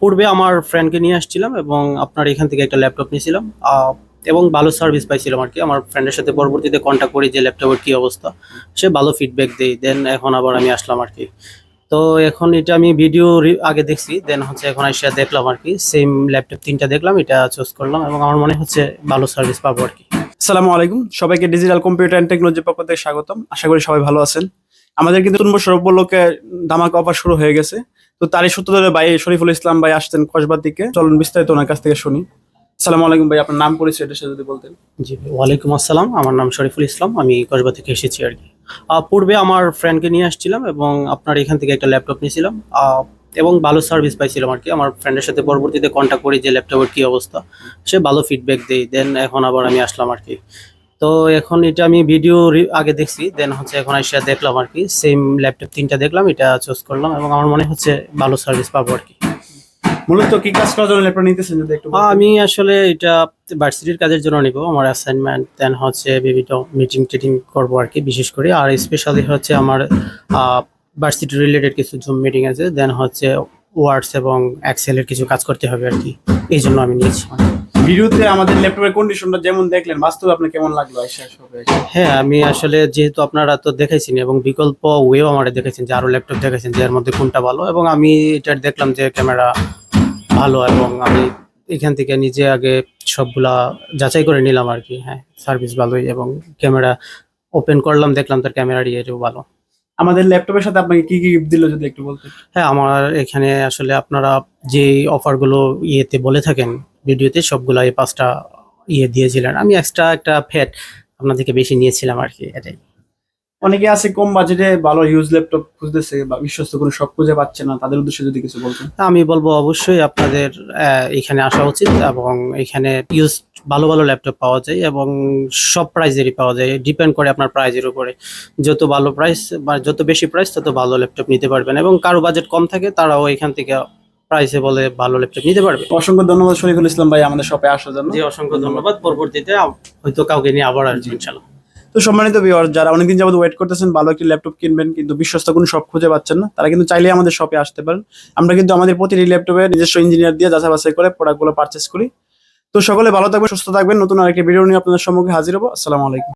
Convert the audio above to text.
পূর্বে আমার ফ্রেন্ডকে নিয়ে আসছিলাম এবং আপনার এখান থেকে একটা ল্যাপটপ নিয়েছিলাম এবং ভালো সার্ভিস পাইছিলাম আর কি। আমার ফ্রেন্ডের সাথে পরবর্তীতে কন্ট্যাক্ট করি যে ল্যাপটপের কি অবস্থা। সে ভালো ফিডব্যাক দেই দেন এখন আবার আমি আসলাম আর কি। তো এখন এটা আমি ভিডিও আগে দেখছি দেন হচ্ছে এখন এসে দেখলাম আর কি। সেম ল্যাপটপ তিনটা দেখলাম, এটা চুজ করলাম এবং আমার মনে হচ্ছে ভালো সার্ভিস পাবো আর কি। আসসালামু আলাইকুম, সবাইকে ডিজিটাল কম্পিউটার অ্যান্ড টেকনোলজি পক্ষ থেকে স্বাগতম। আশা করি সবাই ভালো আছেন। আমাদের কিন্তু নতুন বছর উপলক্ষে ধামাকা অফার শুরু হয়ে গেছে। তো তারই সূত্র ধরে ভাই শরীফুল ইসলাম ভাই আসছেন কসবার দিকে। চলুন বিস্তারিত ওনার কাছ থেকে শুনি। আসসালামু আলাইকুম ভাই, আপনার নাম পরিচয় এটা যদি বলতেন। জি ওয়ালাইকুম আসসালাম। আমার নাম শরীফুল ইসলাম, আমি কসবা থেকে এসেছি আর কি। পূর্বে আমার ফ্রেন্ডকে নিয়ে আসছিলাম এবং আপনার এখান থেকে একটা ল্যাপটপ নিয়েছিলাম। এবং ভালো সার্ভিস পাইছিলাম আর কি। আমার ফ্রেন্ডের সাথে পরবর্তীতে কন্ট্যাক্ট করি যে ল্যাপটপের কি অবস্থা। সে ভালো ফিডব্যাক দেই দেন এখন আবার আমি আসলাম আর কি। তো এখন এটা আমি ভিডিও আগে দেখছি দেন হচ্ছে এখন এসে দেখলাম আর কি। সেম ল্যাপটপ তিনটা দেখলাম এটা চুজ করলাম এবং আমার মনে হচ্ছে ভালো সার্ভিস পাবো আর কি। মূলত কি কাজ করার জন্য ল্যাপটপ নিতেছেন যদি একটু আমি আসলে এটা ভার্সিটির কাজের জন্য নিব আমার অ্যাসাইনমেন্ট দেন হচ্ছে বিভিন্ন মিটিং টিটিং করব আর কি বিশেষ করে। আর স্পেশালি হচ্ছে আমার ভার্সিটি রিলেটেড কিছু জুম মিটিং আছে দেন হচ্ছে ওয়ার্ডস এবং এক্সেলের কিছু কাজ করতে হবে আর কি এই জন্য আমি নিয়েছি। ভিডিওতে আমাদের ল্যাপটপের কন্ডিশনটা যেমন দেখলেন বাস্তবে আপনার কেমন লাগল হ্যাঁ আমি আসলে যেহেতু আপনারা তো দেখেছেন এবং বিকল্প ওয়েও আমার দেখেছেন যে আরও ল্যাপটপ দেখেছেন যে এর মধ্যে কোনটা ভালো এবং আমি এটা দেখলাম যে ক্যামেরা ভালো এবং আমি এখান থেকে নিজে আগে সবগুলা যাচাই করে নিলাম আর কি। হ্যাঁ সার্ভিস ভালোই এবং ক্যামেরা ওপেন করলাম দেখলাম তার ক্যামেরা ইয়েও ভালো। আমাদের ল্যাপটপের সাথে আপনাকে কি কি গিফট দিল যদি একটু বলতেন? হ্যাঁ আমার এখানে আসলে আপনারা যে অফারগুলো ইয়েতে বলে থাকেন ভিডিওতে সবগুলা এই পাঁচটা ইয়ে দিয়েছিলেন। আমি এক্সট্রা একটা ফ্যাট আপনাদেরকে বেশি নিয়েছিলাম আর কি এটাই অনেকে আছে কম বাজেটে ভালো ইউজ ল্যাপটপ খুঁজতেছে বা বিশ্বস্ত কোনো সব খুঁজে পাচ্ছে না তাদের উদ্দেশ্যে যদি কিছু বলতেন। আমি বলব অবশ্যই আপনাদের এখানে আসা উচিত এবং এখানে ইউজ ভালো ভালো ল্যাপটপ পাওয়া যায় এবং সব প্রাইজেরই পাওয়া যায়। ডিপেন্ড করে আপনার প্রাইজের উপরে। যত ভালো প্রাইস বা যত বেশি প্রাইস তত ভালো ল্যাপটপ নিতে পারবেন এবং কারও বাজেট কম থাকে তারাও এখান থেকে প্রাইসে বলে ভালো ল্যাপটপ নিতে পারবে। অসংখ্য ধন্যবাদ শরীফুল ইসলাম ভাই আমাদের শপে আসার জন্য। জি অসংখ্য ধন্যবাদ। পরবর্তীতে হয়তো কাউকে নিয়ে আবার আসবে ইনশাল্লাহ তো সম্মানিত ভিউয়ার যারা অনেকদিন যাবত ওয়েট করতেছেন ভালো একটি ল্যাপটপ কিনবেন কিন্তু বিশ্বস্ত কোনো শপ খুঁজে পাচ্ছেন না তারা কিন্তু চাইলেই আমাদের শপে আসতে পারেন। আমরা কিন্তু আমাদের প্রতিটি ল্যাপটপে নিজস্ব ইঞ্জিনিয়ার দিয়ে যাচাই বাছাই করে প্রোডাক্টগুলো পারচেস করি। তো সকলে ভালো থাকবেন সুস্থ থাকবেন। নতুন আরেকটি ভিডিও নিয়ে আপনাদের সম্মুখে হাজির হব। আসসালামু আলাইকুম।